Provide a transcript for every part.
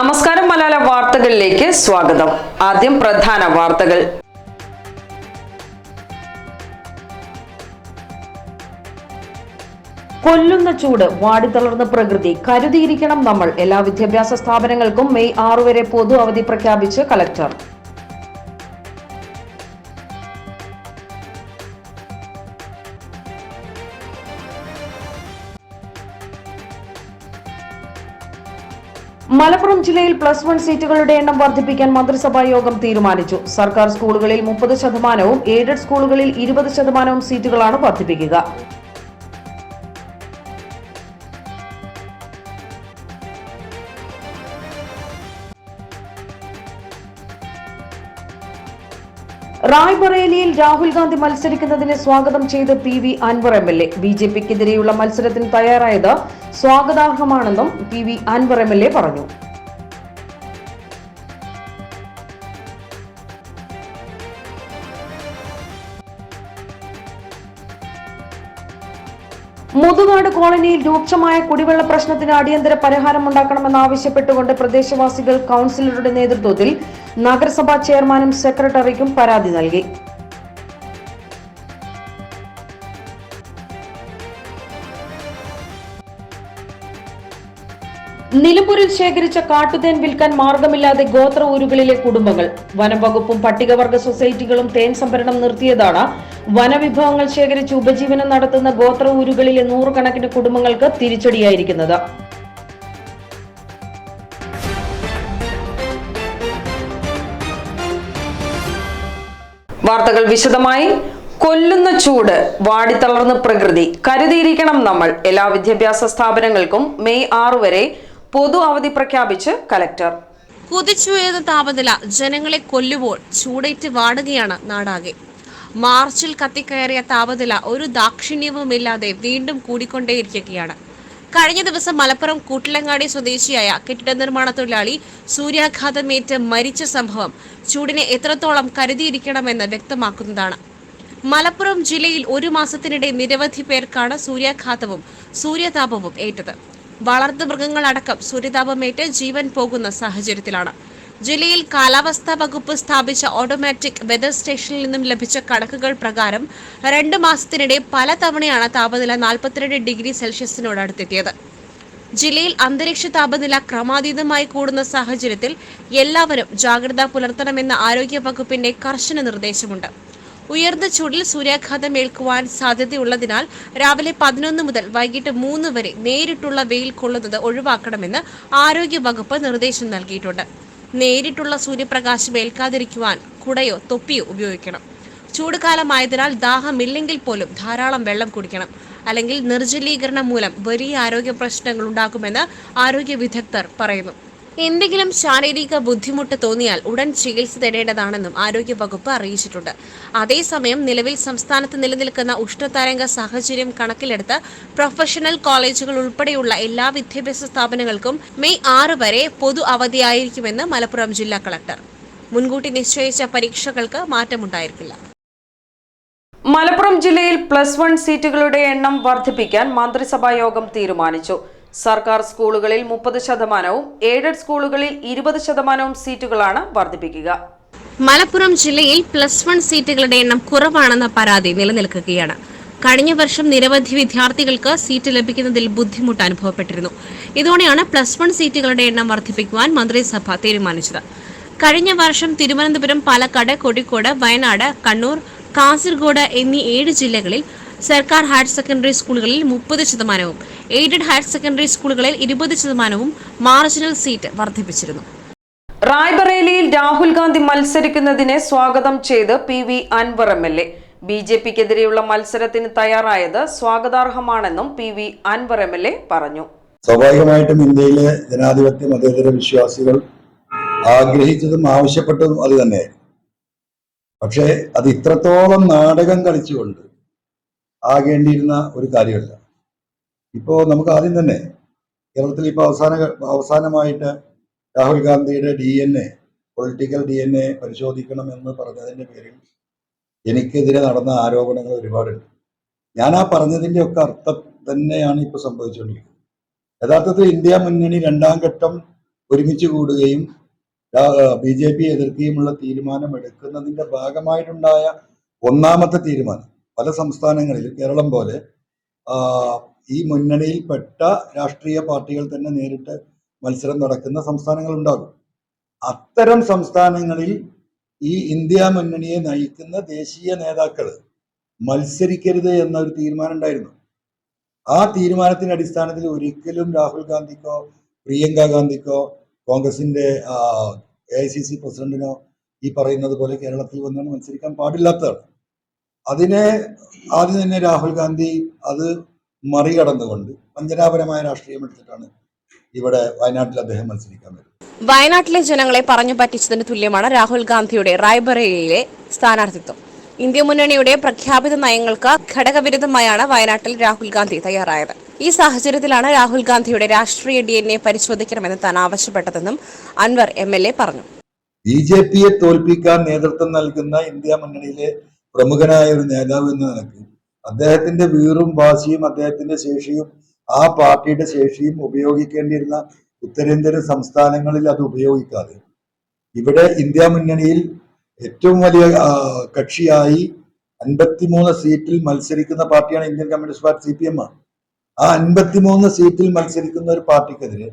നമസ്കാരം മലയാള വാർത്തകളിലേക്ക് സ്വാഗതം. ആദ്യം പ്രധാന വാർത്തകൾ. കൊല്ലുന്ന ചൂട് വാടിത്തളർന്ന പ്രകൃതി കരുതിയിരിക്കണം നമ്മൾ. എല്ലാ വിദ്യാഭ്യാസ സ്ഥാപനങ്ങൾക്കും മെയ് ആറു വരെ പൊതു അവധി പ്രഖ്യാപിച്ച് കലക്ടർ മലപ്പുറം ജില്ലയിൽ പ്ലസ് വൺ സീറ്റുകളുടെ എണ്ണം വർദ്ധിപ്പിക്കാൻ മന്ത്രിസഭാ യോഗം തീരുമാനിച്ചു. സർക്കാർ സ്കൂളുകളിൽ മുപ്പത് ശതമാനവും എയ്ഡഡ് സ്കൂളുകളിൽ ഇരുപത് ശതമാനവും സീറ്റുകളാണ് വർദ്ധിപ്പിക്കുക. റായ്ബറേലിയിൽ രാഹുൽ ഗാന്ധി മത്സരിക്കുന്നതിനെ സ്വാഗതം ചെയ്ത് P V Anvar M L A. B J പിക്കെതിരെയുള്ള മത്സരത്തിന് തയ്യാറായത് സ്വാഗതാർഹമാണെന്നും P V Anvar M L A പറഞ്ഞു. മുതുകാട് കോളനിയിൽ രൂക്ഷമായ കുടിവെള്ള പ്രശ്നത്തിന് അടിയന്തര പരിഹാരമുണ്ടാക്കണമെന്നാവശ്യപ്പെട്ടുകൊണ്ട് പ്രദേശവാസികൾ കൗൺസിലറുടെ നേതൃത്വത്തിൽ നഗരസഭാ ചെയർമാനും സെക്രട്ടറിക്കും പരാതി നൽകി. നിലമ്പൂരിൽ ശേഖരിച്ച കാട്ടുതേൻ വിൽക്കാൻ മാർഗമില്ലാതെ ഗോത്ര ഊരുകളിലെ കുടുംബങ്ങൾ വനംവകുപ്പും പട്ടികവർഗ സൊസൈറ്റികളും തേൻ സംഭരണം നിർത്തിയതാണ് വനവിഭവങ്ങൾ ശേഖരിച്ച് ഉപജീവനം നടത്തുന്ന ഗോത്ര ഊരുകളിലെ നൂറുകണക്കിന് കുടുംബങ്ങൾക്ക് തിരിച്ചടിയായിരിക്കുന്നത്. വാർത്തകൾ വിശദമായി. കൊല്ലുന്ന ചൂട് വാടിത്തളർന്ന പ്രകൃതി. കരുതിയിരിക്കണം നമ്മൾ. എല്ലാ വിദ്യാഭ്യാസ സ്ഥാപനങ്ങൾക്കും മെയ് ആറ് വരെ പൊതു അവധി പ്രഖ്യാപിച്ച് കലക്ടർ. കുതിച്ചുയർന്ന താപനില ജനങ്ങളെ കൊല്ലുമ്പോൾ ചൂടേറ്റ് വാടുകയാണ് നാടാകെ. മാർച്ചിൽ കത്തിക്കയറിയ താപനില ഒരു ദാക്ഷിണ്യവുമില്ലാതെ വീണ്ടും കൂടിക്കൊണ്ടേയിരിക്കുകയാണ്. കഴിഞ്ഞ ദിവസം മലപ്പുറം കൂട്ടിലങ്ങാടി സ്വദേശിയായ കെട്ടിട നിർമ്മാണ തൊഴിലാളി സൂര്യാഘാതമേറ്റ് മരിച്ച സംഭവം ചൂടിനെ എത്രത്തോളം കരുതിയിരിക്കണമെന്ന് വ്യക്തമാക്കുന്നതാണ്. മലപ്പുറം ജില്ലയിൽ ഒരു മാസത്തിനിടെ നിരവധി പേർക്കാണ് സൂര്യാഘാതവും സൂര്യതാപവും ഏറ്റത്. വളർത്തു മൃഗങ്ങളടക്കം സൂര്യതാപമേറ്റ് ജീവൻ പോകുന്ന സാഹചര്യത്തിലാണ്. ജില്ലയിൽ കാലാവസ്ഥാ വകുപ്പ് സ്ഥാപിച്ച ഓട്ടോമാറ്റിക് വെതർ സ്റ്റേഷനിൽ നിന്നും ലഭിച്ച കണക്കുകൾ പ്രകാരം രണ്ട് മാസത്തിനിടെ പല തവണയാണ് താപനില നാൽപ്പത്തിരണ്ട് ഡിഗ്രി സെൽഷ്യസിനോട് അടുത്തെത്തിയത്. ജില്ലയിൽ അന്തരീക്ഷ താപനില ക്രമാതീതമായി കൂടുന്ന സാഹചര്യത്തിൽ എല്ലാവരും ജാഗ്രത പുലർത്തണമെന്ന ആരോഗ്യ വകുപ്പിന്റെ കർശന നിർദ്ദേശമുണ്ട്. ഉയർന്ന ചൂടിൽ സൂര്യാഘാതം ഏൽക്കുവാൻ സാധ്യതയുള്ളതിനാൽ രാവിലെ പതിനൊന്ന് മുതൽ വൈകിട്ട് മൂന്ന് വരെ നേരിട്ടുള്ള വെയിൽ കൊള്ളുന്നത് ഒഴിവാക്കണമെന്ന് ആരോഗ്യ വകുപ്പ് നിർദ്ദേശം നൽകിയിട്ടുണ്ട്. നേരിട്ടുള്ള സൂര്യപ്രകാശം ഏൽക്കാതിരിക്കുവാൻ കുടയോ തൊപ്പിയോ ഉപയോഗിക്കണം. ചൂടുകാലമായതിനാൽ ദാഹമില്ലെങ്കിൽ പോലും ധാരാളം വെള്ളം കുടിക്കണം. അല്ലെങ്കിൽ നിർജലീകരണം മൂലം വലിയ ആരോഗ്യ പ്രശ്നങ്ങൾ ഉണ്ടാകുമെന്ന് ആരോഗ്യ വിദഗ്ധർ പറയുന്നു. എന്തെങ്കിലും ശാരീരിക ബുദ്ധിമുട്ട് തോന്നിയാൽ ഉടൻ ചികിത്സ തേടേണ്ടതാണെന്നും ആരോഗ്യവകുപ്പ് അറിയിച്ചിട്ടുണ്ട്. അതേസമയം നിലവിൽ സംസ്ഥാനത്ത് നിലനിൽക്കുന്ന ഉഷ്ണതരംഗ സാഹചര്യം കണക്കിലെടുത്ത് പ്രൊഫഷണൽ കോളേജുകൾ ഉൾപ്പെടെയുള്ള എല്ലാ വിദ്യാഭ്യാസ സ്ഥാപനങ്ങൾക്കും മെയ് ആറ് വരെ പൊതു അവധിയായിരിക്കുമെന്ന് മലപ്പുറം ജില്ലാ കളക്ടർ. മുൻകൂട്ടി നിശ്ചയിച്ച പരീക്ഷകൾക്ക് മാറ്റമുണ്ടായിരിക്കില്ല. മലപ്പുറം ജില്ലയിൽ പ്ലസ് വൺ സീറ്റുകളുടെ എണ്ണം വർദ്ധിപ്പിക്കാൻ മന്ത്രിസഭാ യോഗം തീരുമാനിച്ചു. സർക്കാർ സ്കൂളുകളിൽ മുപ്പത് ശതമാനവും എയ്ഡഡ് സ്കൂളുകളിൽ ഇരുപത് ശതമാനവും സീറ്റുകളാണ് വർദ്ധിപ്പിക്കുക. മലപ്പുറം ജില്ലയിൽ പ്ലസ് വൺ സീറ്റുകളുടെ എണ്ണം കുറവാണെന്ന പരാതി നിലനിൽക്കുകയാണ്. കഴിഞ്ഞ വർഷം നിരവധി വിദ്യാർത്ഥികൾക്ക് സീറ്റ് ലഭിക്കുന്നതിൽ ബുദ്ധിമുട്ട് അനുഭവപ്പെട്ടിരുന്നു. ഇതോടെയാണ് പ്ലസ് വൺ സീറ്റുകളുടെ എണ്ണം വർദ്ധിപ്പിക്കുവാൻ മന്ത്രിസഭ തീരുമാനിച്ചത്. കഴിഞ്ഞ വർഷം തിരുവനന്തപുരം പാലക്കാട് കോഴിക്കോട് വയനാട് കണ്ണൂർ കാസർഗോഡ് എന്നീ ഏഴ് ജില്ലകളിൽ സർക്കാർ ഹയർ സെക്കൻഡറി സ്കൂളുകളിൽ മുപ്പത് ശതമാനവും എയ്ഡഡ് ഹയർ സെക്കൻഡറി സ്കൂളുകളിൽ ഇരുപത് ശതമാനവും മാർജിനൽ സീറ്റ് വർദ്ധിപ്പിച്ചിരുന്നു. റായ്ബറേലിയിൽ രാഹുൽ ഗാന്ധി മത്സരിക്കുന്നതിനെ സ്വാഗതം ചെയ്ത് P V Anvar M L A. B J പിക്കെതിരെയുള്ള മത്സരത്തിന് തയ്യാറായത് സ്വാഗതാർഹമാണെന്നും P V Anvar M L A പറഞ്ഞു. സ്വാഭാവികമായിട്ടും ഇന്ത്യയിലെ ജനാധിപത്യ മതേതര വിശ്വാസികൾ ആഗ്രഹിച്ചതും ആവശ്യപ്പെട്ടതും അത് തന്നെയായിരുന്നു. പക്ഷേ അത് ഇത്രത്തോളം നാടകം കളിച്ചുകൊണ്ട് ആകേണ്ടിയിരുന്ന ഒരു കാര്യമല്ല. ഇപ്പോൾ നമുക്ക് ആദ്യം തന്നെ കേരളത്തിൽ ഇപ്പോൾ അവസാന അവസാനമായിട്ട് രാഹുൽ ഗാന്ധിയുടെ D N A political D N A പരിശോധിക്കണം എന്ന് പറഞ്ഞതിന്റെ പേരിൽ എനിക്കെതിരെ നടന്ന ആരോപണങ്ങൾ ഒരുപാടുണ്ട്. ഞാൻ ആ പറഞ്ഞതിന്റെ ഒക്കെ അർത്ഥം തന്നെയാണ് ഇപ്പോൾ സംഭവിച്ചുകൊണ്ടിരിക്കുന്നത്. യഥാർത്ഥത്തിൽ ഇന്ത്യ മുന്നണി രണ്ടാം ഘട്ടം ഒരുമിച്ച് കൂടുകയും ബി ജെ പി എതിർക്കുകയുമുള്ള തീരുമാനം എടുക്കുന്നതിന്റെ ഭാഗമായിട്ടുണ്ടായ ഒന്നാമത്തെ തീരുമാനം പല സംസ്ഥാനങ്ങളിലും കേരളം പോലെ ഈ മുന്നണിയിൽപ്പെട്ട രാഷ്ട്രീയ പാർട്ടികൾ തന്നെ നേരിട്ട് മത്സരം നടക്കുന്ന സംസ്ഥാനങ്ങൾ ഉണ്ടാകും. അത്തരം സംസ്ഥാനങ്ങളിൽ ഈ ഇന്ത്യ മുന്നണിയെ നയിക്കുന്ന ദേശീയ നേതാക്കൾ മത്സരിക്കരുത് എന്നൊരു തീരുമാനം ഉണ്ടായിരുന്നു. ആ തീരുമാനത്തിന്റെ അടിസ്ഥാനത്തിൽ ഒരിക്കലും രാഹുൽ ഗാന്ധിക്കോ പ്രിയങ്ക ഗാന്ധിക്കോ കോൺഗ്രസിന്റെ എ ഐ സി സി പ്രസിഡന്റിനോ ഈ പറയുന്നത് പോലെ കേരളത്തിൽ വന്നാണ് മത്സരിക്കാൻ പാടില്ലാത്തതാണ്. അതിനെ ആദ്യം തന്നെ രാഹുൽ ഗാന്ധി അത് മറികടന്നുകൊണ്ട് വഞ്ചനാപരമായ രാഷ്ട്രീയം എടുത്തിട്ടാണ് ഇവിടെ വയനാട്ടിൽ അദ്ദേഹം മത്സരിക്കാൻ വരുന്നത്. വയനാട്ടിലെ ജനങ്ങളെ പറഞ്ഞു പറ്റിച്ചതിന് തുല്യമാണ് രാഹുൽ ഗാന്ധിയുടെ റായ്ബറേലിയിലെ സ്ഥാനാർത്ഥിത്വം. ഇന്ത്യ മുന്നണിയുടെ പ്രഖ്യാപിത നയങ്ങൾക്ക് ഘടകവിരുദ്ധമായാണ് വയനാട്ടിൽ രാഹുൽ ഗാന്ധി തയ്യാറായത്. ഈ സാഹചര്യത്തിലാണ് രാഹുൽ ഗാന്ധിയുടെ രാഷ്ട്രീയ ഡി എൻ എ പരിശോധിക്കണമെന്ന് താൻ ആവശ്യപ്പെട്ടതെന്നും അൻവർ എം എൽ എ പറഞ്ഞു. ബി ജെ പിയെ തോൽപ്പിക്കാൻ നേതൃത്വം നൽകുന്ന ഇന്ത്യ മുന്നണിയിലെ പ്രമുഖനായ ഒരു നേതാവ് എന്ന നിലയ്ക്ക് അദ്ദേഹത്തിന്റെ വീറും വാശിയും അദ്ദേഹത്തിന്റെ ശേഷിയും ആ പാർട്ടിയുടെ ശേഷിയും ഉപയോഗിക്കേണ്ടിയിരുന്ന ഉത്തരേന്ത്യൻ സംസ്ഥാനങ്ങളിൽ അത് ഉപയോഗിക്കാതെ. ഇവിടെ ഇന്ത്യ മുന്നണിയിൽ ഏറ്റവും വലിയ കക്ഷിയായി അൻപത്തിമൂന്ന് സീറ്റിൽ മത്സരിക്കുന്ന പാർട്ടിയാണ് Indian communist party C P M ആണ്. ആ അൻപത്തിമൂന്ന് സീറ്റിൽ മത്സരിക്കുന്ന ഒരു പാർട്ടിക്കെതിരെ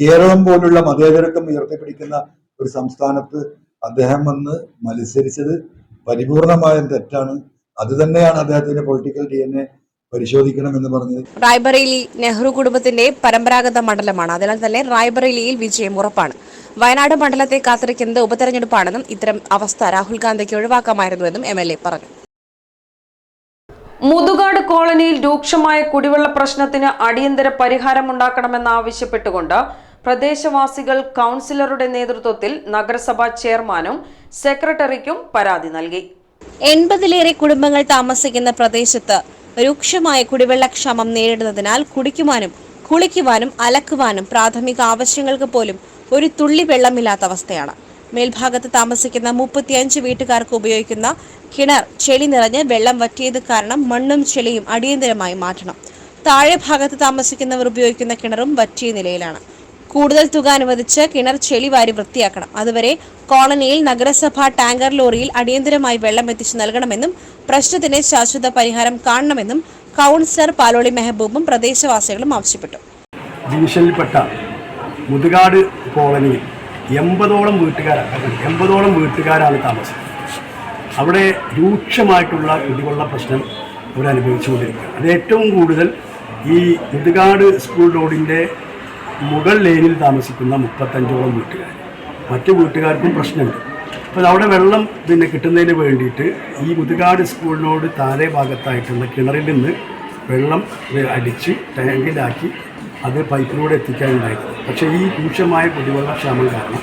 കേരളം പോലുള്ള മതേതരത്വം ഉയർത്തിപ്പിടിക്കുന്ന ഒരു സംസ്ഥാനത്ത് അദ്ദേഹം വന്ന് മത്സരിച്ചത് പരിപൂർണമായും തെറ്റാണ്. അത് തന്നെയാണ് അദ്ദേഹത്തിന്റെ പൊളിറ്റിക്കൽ ഡി എൻ എ പരിശോധിക്കണം എന്ന് പറഞ്ഞത്. റായ്ബറേലി നെഹ്റു കുടുംബത്തിന്റെ പരമ്പരാഗത മണ്ഡലമാണ്. അതിനാൽ തന്നെ റായ്ബറേലിയിൽ വിജയം ഉറപ്പാണ്. വയനാട് മണ്ഡലത്തെ കാത്തിരിക്കുന്നത് ഉപതെരഞ്ഞെടുപ്പാണെന്നും ഇത്തരം അവസ്ഥ രാഹുൽ ഗാന്ധിക്ക് ഒഴിവാക്കാമായിരുന്നുവെന്നും എം എൽ എ പറഞ്ഞു. മുതുകാട് കോളനിയിൽ രൂക്ഷമായ കുടിവെള്ള പ്രശ്നത്തിന് അടിയന്തര പരിഹാരമുണ്ടാക്കണമെന്നാവശ്യപ്പെട്ടുകൊണ്ട് പ്രദേശവാസികൾ കൗൺസിലറുടെ നേതൃത്വത്തിൽ നഗരസഭാ ചെയർമാനും സെക്രട്ടറിക്കും പരാതി നൽകി. എൺപതിലേറെ കുടുംബങ്ങൾ താമസിക്കുന്ന പ്രദേശത്ത് രൂക്ഷമായ കുടിവെള്ളക്ഷാമം നേരിടുന്നതിനാൽ കുടിക്കുവാനും കുളിക്കുവാനും അലക്കുവാനും പ്രാഥമിക ആവശ്യങ്ങൾക്ക് പോലും ഒരു തുള്ളി വെള്ളമില്ലാത്ത അവസ്ഥയാണ്. മേൽഭാഗത്ത് താമസിക്കുന്ന മുപ്പത്തിയഞ്ച് വീട്ടുകാർക്ക് ഉപയോഗിക്കുന്ന കിണർ ചെളി നിറഞ്ഞ് വെള്ളം വറ്റിയത് കാരണം മണ്ണും ചെളിയും അടിയന്തരമായി മാറ്റണം. താഴെ ഭാഗത്ത് താമസിക്കുന്നവർ ഉപയോഗിക്കുന്ന കിണറും വറ്റിയ നിലയിലാണ്. കൂടുതൽ തുക അനുവദിച്ച് കിണർ ചെളി വാരി വൃത്തിയാക്കണം. അതുവരെ കോളനിയിൽ നഗരസഭ ടാങ്കർ ലോറിയിൽ അടിയന്തരമായി വെള്ളം എത്തിച്ചു നൽകണമെന്നും പ്രശ്നത്തിന് ശാശ്വത പരിഹാരം കാണണമെന്നും കൗൺസിലർ പാലോളി മെഹബൂബും പ്രദേശവാസികളും ആവശ്യപ്പെട്ടു. ഡിവിഷനിൽപ്പെട്ട മുതുകാട് കോളനിയിൽ എൺപതോളം വീട്ടുകാരാണ് എൺപതോളം വീട്ടുകാരാണ് താമസം അവിടെ രൂക്ഷമായിട്ടുള്ള കുടിവെള്ള പ്രശ്നം അവരനുഭവിച്ചുകൊണ്ടിരിക്കുകയാണ്. അത് ഏറ്റവും കൂടുതൽ ഈ മുതുകാട് സ്കൂൾ റോഡിന്റെ മുകൾ ലൈനിൽ താമസിക്കുന്ന മുപ്പത്തഞ്ചോളം വീട്ടുകാർ. മറ്റു വീട്ടുകാർക്കും പ്രശ്നമുണ്ട്. അപ്പോൾ അവിടെ വെള്ളം പിന്നെ കിട്ടുന്നതിന് വേണ്ടിയിട്ട് ഈ മുതുകാട് സ്കൂളിനോട് താഴെ ഭാഗത്തായിട്ടുള്ള കിണറിൽ നിന്ന് വെള്ളം അടിച്ച് ടാങ്കിലാക്കി അത് പൈപ്പിലൂടെ എത്തിക്കാനുണ്ടായിരുന്നു. പക്ഷേ ഈ രൂക്ഷമായ കുടിവെള്ള ക്ഷാമം കാരണം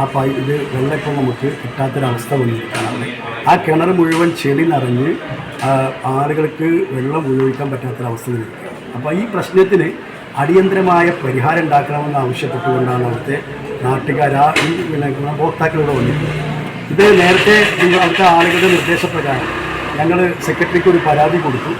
ആ പൈ ഇത് വെള്ളമൊക്കെ നമുക്ക് കിട്ടാത്തൊരവസ്ഥ വന്നിരിക്കുകയാണ് ആ കിണർ മുഴുവൻ ചെളി നിറഞ്ഞ് ആളുകൾക്ക് വെള്ളം ഉപയോഗിക്കാൻ പറ്റാത്തൊരവസ്ഥ നിൽക്കുകയാണ് അപ്പോൾ ഈ പ്രശ്നത്തിന് അടിയന്തരമായ പരിഹാരം ഉണ്ടാക്കണമെന്ന് ആവശ്യപ്പെട്ടുകൊണ്ടാണ് അവിടുത്തെ നാട്ടുകാർ ആ ഈ പിന്നെ ഗുണഭോക്താക്കളിവിടെ വന്നിട്ടുള്ളത് ഇത് നേരത്തെ അവിടുത്തെ ആളുകളുടെ നിർദ്ദേശപ്രകാരം ഞങ്ങൾ സെക്രട്ടറിക്ക് ഒരു പരാതി കൊടുത്തു.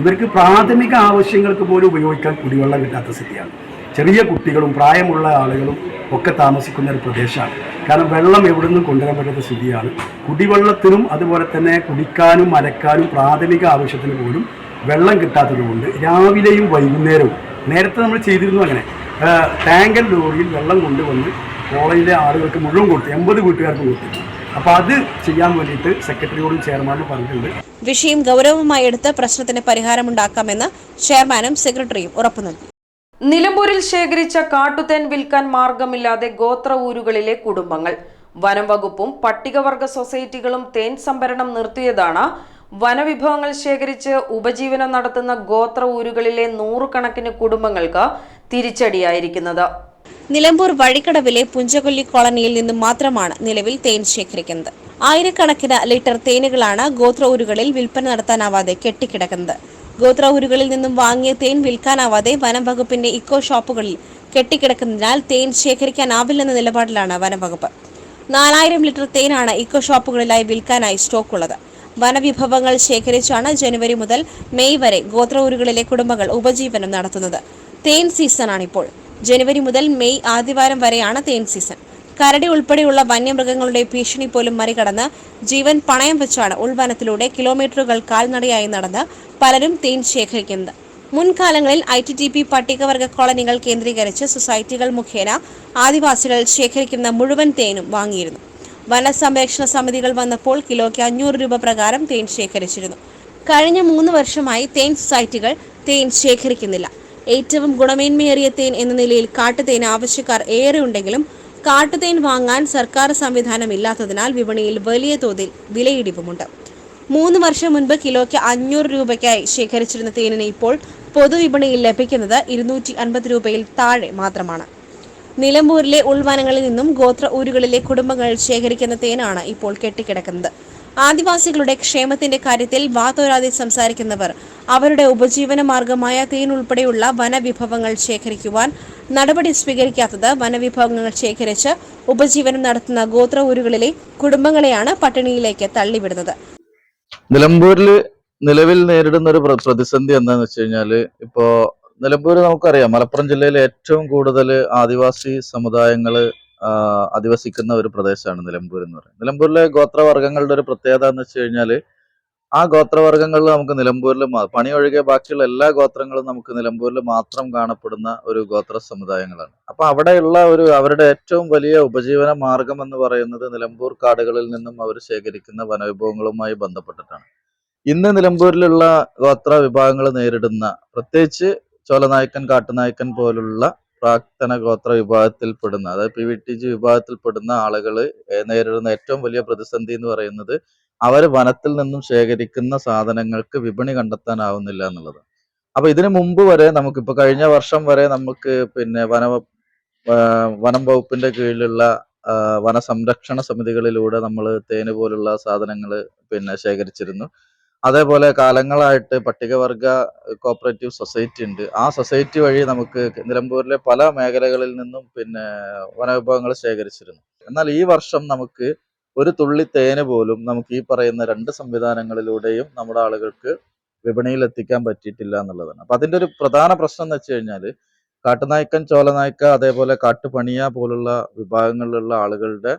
ഇവർക്ക് പ്രാഥമിക ആവശ്യങ്ങൾക്ക് പോലും ഉപയോഗിക്കാൻ കുടിവെള്ളം കിട്ടാത്ത സ്ഥിതിയാണ്. ചെറിയ കുട്ടികളും പ്രായമുള്ള ആളുകളും ഒക്കെ താമസിക്കുന്ന ഒരു പ്രദേശമാണ്. കാരണം വെള്ളം എവിടെ നിന്നും കൊണ്ടുവരാൻ പറ്റാത്ത സ്ഥിതിയാണ്. കുടിവെള്ളത്തിനും അതുപോലെ തന്നെ കുടിക്കാനും അലക്കാനും പ്രാഥമിക ആവശ്യത്തിന് പോലും വെള്ളം കിട്ടാത്തതുകൊണ്ട് രാവിലെയും വൈകുന്നേരവും നേരത്തെ നമ്മൾ ചെയ്തിരുന്നു അങ്ങനെ. ടാങ്കൽ ടാങ്കർ ലോറിയിൽ വെള്ളം കൊണ്ടുവന്ന് കോളേജിലെ ആളുകൾക്ക് മുഴുവൻ കൊടുത്തു. എൺപത് വീട്ടുകാർക്ക് കൊടുത്തു. അപ്പോൾ അത് ചെയ്യാൻ വേണ്ടിയിട്ട് സെക്രട്ടറിയോടും ചെയർമാനും പറഞ്ഞിട്ടുണ്ട്. വിഷയം ഗൗരവമായി എടുത്ത് പ്രശ്നത്തിന് പരിഹാരമുണ്ടാക്കാമെന്ന് ചെയർമാനും സെക്രട്ടറിയും ഉറപ്പു നൽകി. നിലമ്പൂരിൽ ശേഖരിച്ച കാട്ടുതേൻ വിൽക്കാൻ മാർഗമില്ലാതെ ഗോത്ര ഊരുകളിലെ കുടുംബങ്ങൾ. വനം വകുപ്പും പട്ടികവർഗ സൊസൈറ്റികളും തേൻ സംഭരണം നിർത്തിയതാണ് വനവിഭവങ്ങൾ ശേഖരിച്ച് ഉപജീവനം നടത്തുന്ന ഗോത്ര ഊരുകളിലെ നൂറുകണക്കിന് കുടുംബങ്ങൾക്ക് തിരിച്ചടിയായിരിക്കുന്നത്. നിലമ്പൂർ വഴിക്കടവിലെ പുഞ്ചകൊല്ലി കോളനിയിൽ നിന്ന് മാത്രമാണ് നിലവിൽ തേൻ ശേഖരിക്കുന്നത്. ആയിരക്കണക്കിന് ലിറ്റർ തേനുകളാണ് ഗോത്ര ഊരുകളിൽ വിൽപ്പന നടത്താനാവാതെ കെട്ടിക്കിടക്കുന്നത്. ഗോത്ര ഊരുകളിൽ നിന്നും വാങ്ങിയ തേൻ വിൽക്കാനാവാതെ വനം വകുപ്പിന്റെ ഇക്കോ ഷോപ്പുകളിൽ കെട്ടിക്കിടക്കുന്നതിനാൽ തേൻ ശേഖരിക്കാനാവില്ലെന്ന നിലപാടിലാണ് വനംവകുപ്പ് നാലായിരം ലിറ്റർ തേനാണ് ഇക്കോ ഷോപ്പുകളിലായി വിൽക്കാനായി സ്റ്റോക്കുള്ളത്. വനവിഭവങ്ങൾ ശേഖരിച്ചാണ് ജനുവരി മുതൽ മെയ് വരെ ഗോത്ര ഊരുകളിലെ കുടുംബങ്ങൾ ഉപജീവനം നടത്തുന്നത്. തേൻ സീസണാണിപ്പോൾ. ജനുവരി മുതൽ മെയ് ആദ്യവാരം വരെയാണ് തേൻ സീസൺ. കരടി ഉൾപ്പെടെയുള്ള വന്യമൃഗങ്ങളുടെ ഭീഷണി പോലും മറികടന്ന് ജീവൻ പണയം വെച്ചാണ് ഉൾവനത്തിലൂടെ കിലോമീറ്ററുകൾ കാൽനടയായി നടന്ന് പലരും തേൻ ശേഖരിക്കുന്നത്. മുൻകാലങ്ങളിൽ ഐ ടി ടി പി പട്ടികവർഗ കോളനികൾ കേന്ദ്രീകരിച്ച് സൊസൈറ്റികൾ മുഖേന ആദിവാസികൾ ശേഖരിക്കുന്ന മുഴുവൻ തേനും വാങ്ങിയിരുന്നു. വനസംരക്ഷണ സമിതികൾ വന്നപ്പോൾ കിലോയ്ക്ക് അഞ്ഞൂറ് രൂപ പ്രകാരം തേൻ ശേഖരിച്ചിരുന്നു. കഴിഞ്ഞ മൂന്ന് വർഷമായി തേൻ സൊസൈറ്റികൾ തേൻ ശേഖരിക്കുന്നില്ല. ഏറ്റവും ഗുണമേന്മയേറിയ തേൻ എന്ന നിലയിൽ കാട്ടുതേൻ ആവശ്യക്കാർ ഏറെ ഉണ്ടെങ്കിലും കാട്ടുതേൻ വാങ്ങാൻ സർക്കാർ സംവിധാനം ഇല്ലാത്തതിനാൽ വിപണിയിൽ വലിയ തോതിൽ വിലയിടിവുമുണ്ട്. മൂന്ന് വർഷം മുൻപ് കിലോയ്ക്ക് അഞ്ഞൂറ് രൂപയ്ക്കായി ശേഖരിച്ചിരുന്ന തേനിന് ഇപ്പോൾ പൊതുവിപണിയിൽ ലഭിക്കുന്നത് ഇരുന്നൂറ്റി അൻപത് രൂപയിൽ താഴെ മാത്രമാണ്. നിലമ്പൂരിലെ ഉൾവനങ്ങളിൽ നിന്നും ഗോത്ര ഊരുകളിലെ കുടുംബങ്ങൾ ശേഖരിക്കുന്ന തേനാണ് ഇപ്പോൾ കെട്ടിക്കിടക്കുന്നത്. ആദിവാസികളുടെ ക്ഷേമത്തിന്റെ കാര്യത്തിൽ വാതോരാതെ സംസാരിക്കുന്നവർ അവരുടെ ഉപജീവന മാർഗമായ തേൻ ഉൾപ്പെടെയുള്ള വനവിഭവങ്ങൾ ശേഖരിക്കുവാൻ നടപടി സ്വീകരിക്കാത്തത് വനവിഭവങ്ങൾ ശേഖരിച്ച് ഉപജീവനം നടത്തുന്ന ഗോത്ര ഊരുകളിലെ കുടുംബങ്ങളെയാണ് പട്ടിണിയിലേക്ക് തള്ളിവിടുന്നത്. നിലമ്പൂരിൽ നിലവിൽ നേരിടുന്ന ഒരു പ്രതിസന്ധി എന്താണെന്ന് വെച്ച് കഴിഞ്ഞാൽ ഇപ്പോ നിലമ്പൂർ നമുക്കറിയാം. മലപ്പുറം ജില്ലയിൽ ഏറ്റവും കൂടുതൽ ആദിവാസി സമുദായങ്ങൾ അധിവസിക്കുന്ന ഒരു പ്രദേശമാണ് നിലമ്പൂർ എന്ന് പറയുന്നത്. നിലമ്പൂരിലെ ഗോത്രവർഗങ്ങളുടെ ഒരു പ്രത്യേകത എന്ന് വെച്ച് കഴിഞ്ഞാൽ ആ ഗോത്രവർഗങ്ങളിൽ നമുക്ക് നിലമ്പൂരിൽ പണി ഒഴികെ ബാക്കിയുള്ള എല്ലാ ഗോത്രങ്ങളും നമുക്ക് നിലമ്പൂരിൽ മാത്രം കാണപ്പെടുന്ന ഒരു ഗോത്ര സമുദായങ്ങളാണ്. അപ്പൊ അവിടെയുള്ള ഒരു അവരുടെ ഏറ്റവും വലിയ ഉപജീവന മാർഗം എന്ന് പറയുന്നത് നിലമ്പൂർ കാടുകളിൽ നിന്നും അവർ ശേഖരിക്കുന്ന വനവിഭവങ്ങളുമായി ബന്ധപ്പെട്ടിട്ടാണ്. ഇന്ന് നിലമ്പൂരിലുള്ള ഗോത്ര വിഭാഗങ്ങൾ നേരിടുന്ന പ്രത്യേകിച്ച് ചോലനായ്ക്കൻ കാട്ടുനായ്ക്കൻ പോലുള്ള പ്രാക്തന ഗോത്ര വിഭാഗത്തിൽപ്പെടുന്ന അതായത് പി വി ടി ജി വിഭാഗത്തിൽപ്പെടുന്ന ആളുകൾ നേരിടുന്ന ഏറ്റവും വലിയ പ്രതിസന്ധി എന്ന് പറയുന്നത് അവർ വനത്തിൽ നിന്നും ശേഖരിക്കുന്ന സാധനങ്ങൾക്ക് വിപണി കണ്ടെത്താനാവുന്നില്ല എന്നുള്ളത് അപ്പൊ ഇതിനു മുമ്പ് വരെ നമുക്ക് ഇപ്പൊ കഴിഞ്ഞ വർഷം വരെ നമുക്ക് പിന്നെ വന വനം വകുപ്പിന്റെ കീഴിലുള്ള വന വനസംരക്ഷണ സമിതികളിലൂടെ നമ്മൾ തേന് പോലുള്ള സാധനങ്ങൾ പിന്നെ ശേഖരിച്ചിരുന്നു. അതേപോലെ കാലങ്ങളായിട്ട് പട്ടികവർഗ കോപ്പറേറ്റീവ് സൊസൈറ്റി ഉണ്ട്. ആ സൊസൈറ്റി വഴി നമുക്ക് നിലമ്പൂരിലെ പല മേഖലകളിൽ നിന്നും പിന്നെ വനവിഭവങ്ങൾ ശേഖരിച്ചിരുന്നു. എന്നാൽ ഈ വർഷം നമുക്ക് ഒരു തുള്ളി തേന് പോലും നമുക്ക് ഈ പറയുന്ന രണ്ട് സംവിധാനങ്ങളിലൂടെയും നമ്മുടെ ആളുകൾക്ക് വിപണിയിൽ എത്തിക്കാൻ പറ്റിയിട്ടില്ല എന്നുള്ളതാണ്. അപ്പൊ അതിന്റെ ഒരു പ്രധാന പ്രശ്നം എന്ന് വെച്ച് കഴിഞ്ഞാൽ കാട്ടുനായ്ക്കൻ ചോലനായ്ക്ക അതേപോലെ കാട്ടുപണിയ പോലുള്ള വിഭാഗങ്ങളിലുള്ള ആളുകളുടെ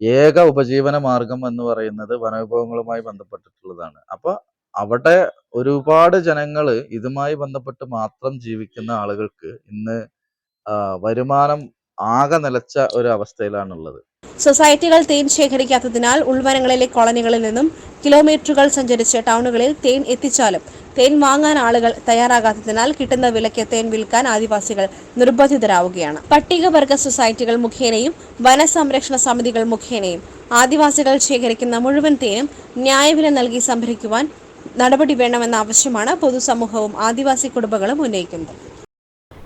ഏക ഉപജീവന മാർഗം എന്ന് പറയുന്നത് വനവിഭവങ്ങളുമായി ബന്ധപ്പെട്ടിട്ടുള്ളതാണ്. അപ്പൊ അവിടെ ഒരുപാട് ജനങ്ങൾ ഇതുമായി ബന്ധപ്പെട്ട് മാത്രം ജീവിക്കുന്ന ആളുകൾക്ക് ഇന്ന് വരുമാനം ആകെ നിലച്ച ഒരു അവസ്ഥയിലാണുള്ളത്. സൊസൈറ്റികൾ തേൻ ശേഖരിക്കാത്തതിനാൽ ഉൾവനങ്ങളിലെ കോളനികളിൽ നിന്നും കിലോമീറ്ററുകൾ സഞ്ചരിച്ച് ടൗണുകളിൽ തേൻ എത്തിച്ചാലും തേൻ വാങ്ങാൻ ആളുകൾ തയ്യാറാകാത്തതിനാൽ കിട്ടുന്ന വിലയ്ക്ക് തേൻ വിൽക്കാൻ ആദിവാസികൾ നിർബന്ധിതരാവുകയാണ്. പട്ടികവർഗ സൊസൈറ്റികൾ മുഖേനയും വനസംരക്ഷണ സമിതികൾ മുഖേനയും ആദിവാസികൾ ശേഖരിക്കുന്ന മുഴുവൻ തേനും ന്യായവില നൽകി സംഭരിക്കുവാൻ നടപടി വേണമെന്ന ആവശ്യമാണ് പൊതുസമൂഹവും ആദിവാസി കുടുംബങ്ങളും ഉന്നയിക്കുന്നത്.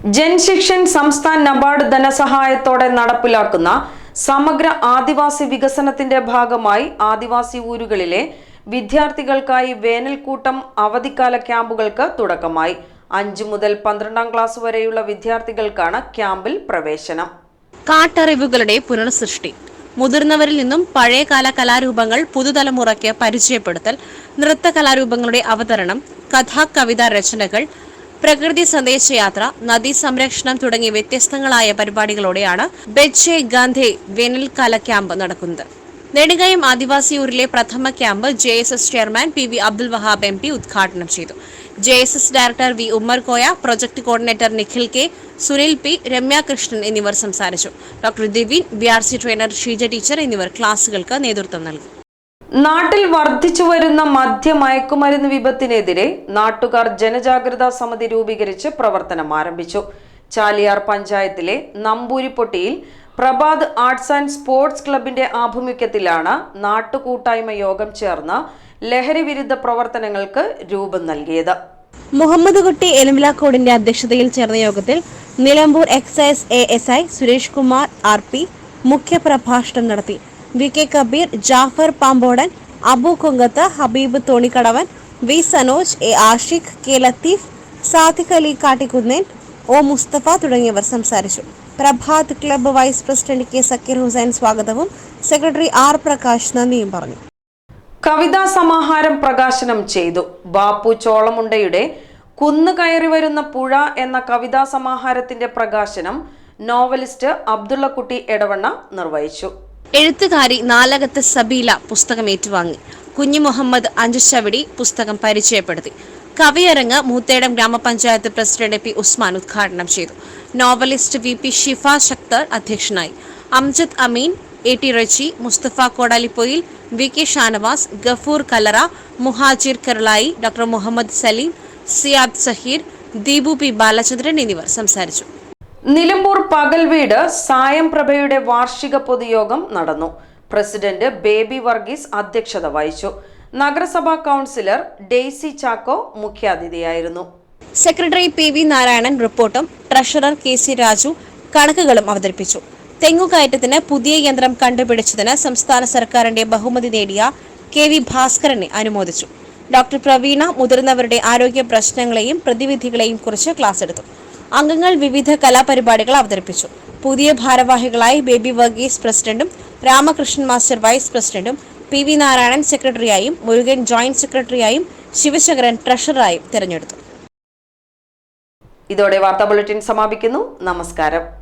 ജൻശിക്ഷൻ സംസ്ഥാൻ നബാർഡ് ധനസഹായത്തോടെ നടപ്പിലാക്കുന്ന സമഗ്ര ആദിവാസി വികസനത്തിന്റെ ഭാഗമായി ആദിവാസി ഊരുകളിലെ വിദ്യാർത്ഥികൾക്കായി വേനൽക്കൂട്ടം അവധിക്കാല ക്യാമ്പുകൾക്ക് തുടക്കമായി. അഞ്ചു മുതൽ പന്ത്രണ്ടാം ക്ലാസ് വരെയുള്ള വിദ്യാർത്ഥികൾക്കാണ് ക്യാമ്പിൽ പ്രവേശനം. കാട്ടറിവുകളുടെ പുനർസൃഷ്ടി. മുതിർന്നവരിൽ നിന്നും പഴയകാല കലാരൂപങ്ങൾ പുതുതലമുറയ്ക്ക് പരിചയപ്പെടുത്തൽ നൃത്ത കലാരൂപങ്ങളുടെ അവതരണം കഥാ കവിതാ രചനകൾ പ്രകൃതി സന്ദേശയാത്ര നദീ സംരക്ഷണം തുടങ്ങി വ്യത്യസ്തങ്ങളായ പരിപാടികളോടെയാണ് ബെച്ചെ ഗാന്ധെ വേനൽക്കാല ക്യാമ്പ് നടക്കുന്നത്. നെടുകയം ആദിവാസി ഊരിലെ പ്രഥമ camp J S S chairman P V Abdul Wahab M P ഉദ്ഘാടനം ചെയ്തു. J S S director V Ummer Koya project coordinator Nikhil K Sunil P Ramya Krishnan എന്നിവർ സംസാരിച്ചു. Doctor Divin B R C trainer Sheeja teacher എന്നിവർ ക്ലാസുകൾക്ക് നേതൃത്വം നൽകി. നാട്ടിൽ വർദ്ധിച്ചു വരുന്ന മദ്യ മയക്കുമരുന്ന് വിപത്തിനെതിരെ നാട്ടുകാർ ജനജാഗ്രതാ സമിതി രൂപീകരിച്ച് പ്രവർത്തനം ആരംഭിച്ചു. ചാലിയാർ പഞ്ചായത്തിലെ നമ്പൂരിപ്പൊട്ടിയിൽ പ്രഭാത് ആർട്സ് ആൻഡ് സ്പോർട്സ് ക്ലബിന്റെ ആഭിമുഖ്യത്തിലാണ് നാട്ടുകൂട്ടായ്മ യോഗം ചേർന്ന് ലഹരി വിരുദ്ധ പ്രവർത്തനങ്ങൾക്ക് രൂപം നൽകിയത്. മുഹമ്മദ് കുട്ടി എലുമിലാക്കോടിന്റെ അധ്യക്ഷതയിൽ ചേർന്ന യോഗത്തിൽ Nilambur excise A S I Suresh Kumar R P മുഖ്യപ്രഭാഷണം നടത്തി. V K Kabeer Jafar Pampodan Abu Konkath Habeeb Thonikkadavan V Sanoj A Ashiq K Latheef Sadiq Ali Kattikkunnen O Musthafa തുടങ്ങിയവർ സംസാരിച്ചു. Prabhat club vice president K Zakir Hussain സ്വാഗതവും secretary R Prakash നന്ദിയും പറഞ്ഞു. കവിതാ സമാഹാരം പ്രകാശനം ചെയ്തു. ബാപ്പു ചോളമുണ്ടയുടെ കുന്നു കയറി വരുന്ന പുഴ എന്ന കവിതാ സമാഹാരത്തിന്റെ പ്രകാശനം നോവലിസ്റ്റ് അബ്ദുള്ളക്കുട്ടി എടവണ്ണ നിർവഹിച്ചു. എഴുത്തുകാരി നാലകത്ത് സബീല പുസ്തകം ഏറ്റുവാങ്ങി. കുഞ്ഞു മുഹമ്മദ് അഞ്ചുശവടി പുസ്തകം പരിചയപ്പെടുത്തി. കവിയരങ്ങ് മൂത്തേടം ഗ്രാമപഞ്ചായത്ത് പ്രസിഡന്റ് പി ഉസ്മാൻ ഉദ്ഘാടനം ചെയ്തു. Novelist V P Shifa Shakthar അധ്യക്ഷനായി. Amjad Ameen A T Reji Musthafa Kodalipoyil V K Shanavas Gafoor Kalara Muhajir Kerlayi doctor Muhammad Saleem Ziyad Saheer Deepu P Balachandran എന്നിവർ സംസാരിച്ചു. നിലമ്പൂർ പകൽവീട് സായം പ്രഭയുടെ വാർഷിക പൊതുയോഗം നടന്നു. പ്രസിഡന്റ് ബേബി വർഗീസ് അധ്യക്ഷത വഹിച്ചു. നഗരസഭാ കൗൺസിലർ ഡെയ്സി ചാക്കോ മുഖ്യാതിഥിയായിരുന്നു. സെക്രട്ടറി പി വി നാരായണൻ റിപ്പോർട്ടും ട്രഷറർ കെ സി രാജു കണക്കുകളും അവതരിപ്പിച്ചു. തെങ്ങുകയറ്റത്തിന് പുതിയ യന്ത്രം കണ്ടുപിടിച്ചതിന് സംസ്ഥാന സർക്കാരിന്റെ ബഹുമതി നേടിയ കെ വി ഭാസ്കരനെ അനുമോദിച്ചു. ഡോക്ടർ പ്രവീണ മുതിർന്നവരുടെ ആരോഗ്യ പ്രശ്നങ്ങളെയും പ്രതിവിധികളെയും കുറിച്ച് ക്ലാസ് എടുത്തു. അംഗങ്ങൾ വിവിധ കലാപരിപാടികൾ അവതരിപ്പിച്ചു. പുതിയ ഭാരവാഹികളായി ബേബി വർഗീസ് പ്രസിഡന്റും രാമകൃഷ്ണൻ മാസ്റ്റർ വൈസ് പ്രസിഡന്റും പി വി നാരായണൻ സെക്രട്ടറിയായും മുരുകൻ ജോയിന്റ് സെക്രട്ടറിയായും ശിവശങ്കരൻ ട്രഷററായും തിരഞ്ഞെടുത്തു. ഇതോടെ വാർത്താ ബുള്ളറ്റിൻ സമാപിക്കുന്നു. നമസ്കാരം.